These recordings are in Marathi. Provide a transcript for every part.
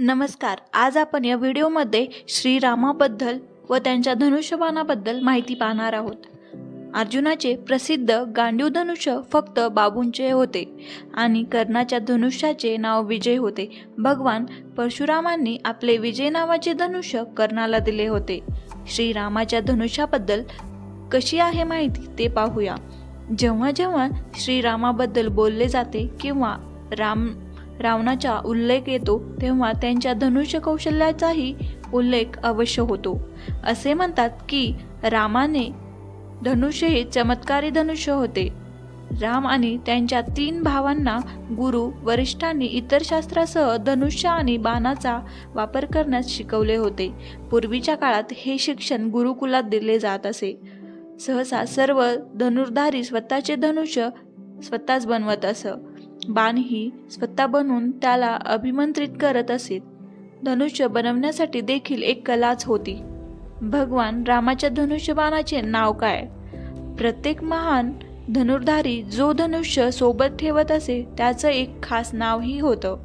नमस्कार. आज आपण या व्हिडिओमध्ये श्रीरामाबद्दल व त्यांच्या धनुष्यबाणाबद्दल माहिती पाहणार आहोत. अर्जुनाचे प्रसिद्ध गांडीव धनुष्य फक्त बाबूंचे होते आणि कर्णाच्या धनुष्याचे नाव विजय होते. भगवान परशुरामांनी आपले विजय नावाचे धनुष्य कर्णाला दिले होते. श्रीरामाच्या धनुष्याबद्दल कशी आहे माहिती ते पाहूया. जेव्हा जेव्हा श्रीरामाबद्दल बोलले जाते किंवा राम रावणाचा उल्लेख येतो तेव्हा त्यांच्या धनुष्य कौशल्याचाही उल्लेख अवश्य होतो. असे म्हणतात की रामाने धनुष्य हे चमत्कारी धनुष्य होते. राम आणि त्यांच्या तीन भावांना गुरु वरिष्ठांनी इतर शास्त्रासह धनुष्य आणि बाणाचा वापर करण्यास शिकवले होते. पूर्वीच्या काळात हे शिक्षण गुरुकुलात दिले जात असे. सहसा सर्व धनुर्धारी स्वतःचे धनुष्य स्वतःच बनवत असं. बाणही स्वतः बनवून त्याला अभिमंत्रित करत असेत धनुष्य बनवण्यासाठी देखील एक कलाच होती. भगवान रामाच्या धनुष्यबाणाचे नाव काय? प्रत्येक महान धनुर्धारी जो धनुष्य सोबत ठेवत असे त्याचं एक खास नावही होतं.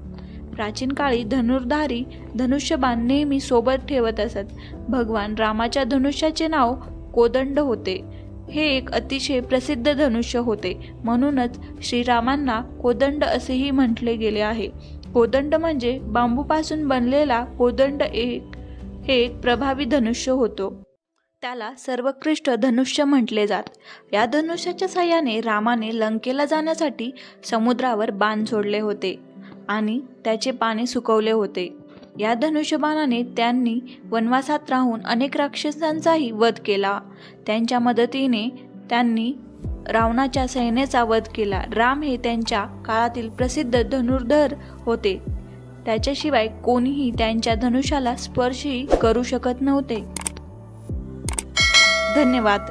प्राचीन काळी धनुर्धारी धनुष्यबाण नेहमी सोबत ठेवत असत. भगवान रामाच्या धनुष्याचे नाव कोदंड होते. हे एक अतिशय प्रसिद्ध धनुष्य होते. म्हणूनच श्रीरामांना कोदंड असेही म्हटले गेले आहे. कोदंड म्हणजे बांबूपासून बनलेला कोदंड एक हे एक प्रभावी धनुष्य होतो. त्याला सर्वोत्कृष्ट धनुष्य म्हटले जात. या धनुष्याच्या साह्याने रामाने लंकेला जाण्यासाठी समुद्रावर बाण सोडले होते आणि त्याचे पाणी सुकवले होते. या धनुष्यबाणाने त्यांनी वनवासात राहून अनेक राक्षसांचाही वध केला. त्यांच्या मदतीने त्यांनी रावणाच्या सैन्याचा वध केला. राम हे त्यांच्या काळातील प्रसिद्ध धनुर्धर होते. त्याच्याशिवाय कोणीही त्यांच्या धनुष्याला स्पर्शही करू शकत नव्हते. धन्यवाद.